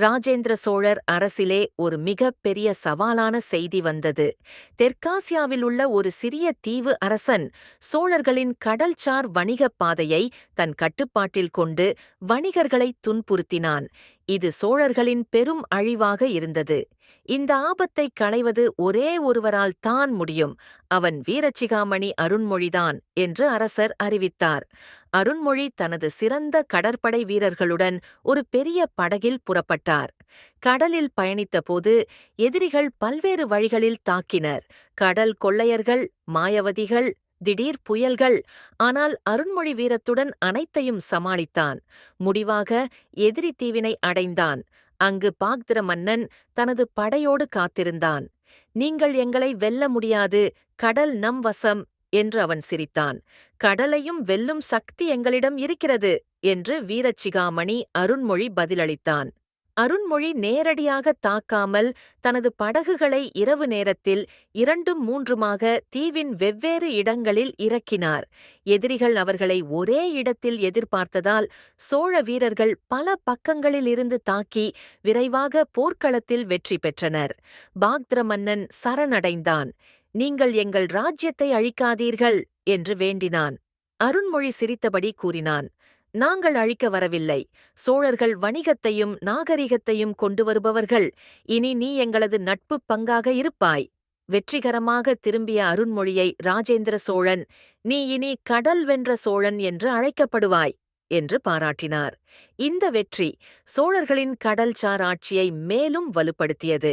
ராஜேந்திர சோழர் அரசிலே ஒரு மிகப் பெரிய சவாலான செய்தி வந்தது. தெற்காசியாவில் உள்ள ஒரு சிறிய தீவு அரசன் சோழர்களின் கடல்சார் வணிகப் பாதையை தன் கட்டுப்பாட்டில் கொண்டு வணிகர்களை துன்புறுத்தினான். இது சோழர்களின் பெரும் அழிவாக இருந்தது. இந்த ஆபத்தைக் களைவது ஒரே ஒருவரால் தான் முடியும். அவன் வீரச்சிகாமணி அருண்மொழிதான் என்று அரசர் அறிவித்தார். அருண்மொழி தனது சிறந்த கடற்படை வீரர்களுடன் ஒரு பெரிய படகில் புறப்பட்டார். கடலில் பயணித்தபோது எதிரிகள் பல்வேறு வழிகளில் தாக்கினர். கடல் கொள்ளையர்கள் மாயவதிகள் திடீர் புயல்கள். ஆனால் அருண்மொழி வீரத்துடன் அனைத்தையும் சமாளித்தான். முடிவாக எதிரி தீவினை அடைந்தான். அங்கு பாக்திர மன்னன் தனது படையோடு காத்திருந்தான். நீங்கள் எங்களை வெல்ல முடியாது. கடல் நம் வசம் என்று அவன் சிரித்தான். கடலையும் வெல்லும் சக்தி எங்களிடம் இருக்கிறது என்று வீரச்சிகாமணி அருண்மொழி பதிலளித்தான். அருண்மொழி நேரடியாக தாக்காமல் தனது படகுகளை இரவு நேரத்தில் இரண்டும் மூன்றுமாக தீவின் வெவ்வேறு இடங்களில் இறக்கினார். எதிரிகள் அவர்களை ஒரே இடத்தில் எதிர்பார்த்ததால் சோழ வீரர்கள் பல பக்கங்களில் இருந்து தாக்கி விரைவாக போர்க்களத்தில் வெற்றி பெற்றனர். பாக்திர மன்னன் சரணடைந்தான். நீங்கள் எங்கள் ராஜ்யத்தை அழிக்காதீர்கள் என்று வேண்டினான். அருண்மொழி சிரித்தபடி கூறினான். நாங்கள் அழிக்க வரவில்லை. சோழர்கள் வணிகத்தையும் நாகரிகத்தையும் கொண்டு வருபவர்கள் இனி நீ எங்களது நட்புப் பங்காக இருப்பாய். வெற்றிகரமாக திரும்பிய அருண்மொழியை ராஜேந்திர சோழன் நீ இனி கடல் வென்ற சோழன் என்று அழைக்கப்படுவாய் என்று பாராட்டினார். இந்த வெற்றி சோழர்களின் கடல்சார் ஆட்சியை மேலும் வலுப்படுத்தியது.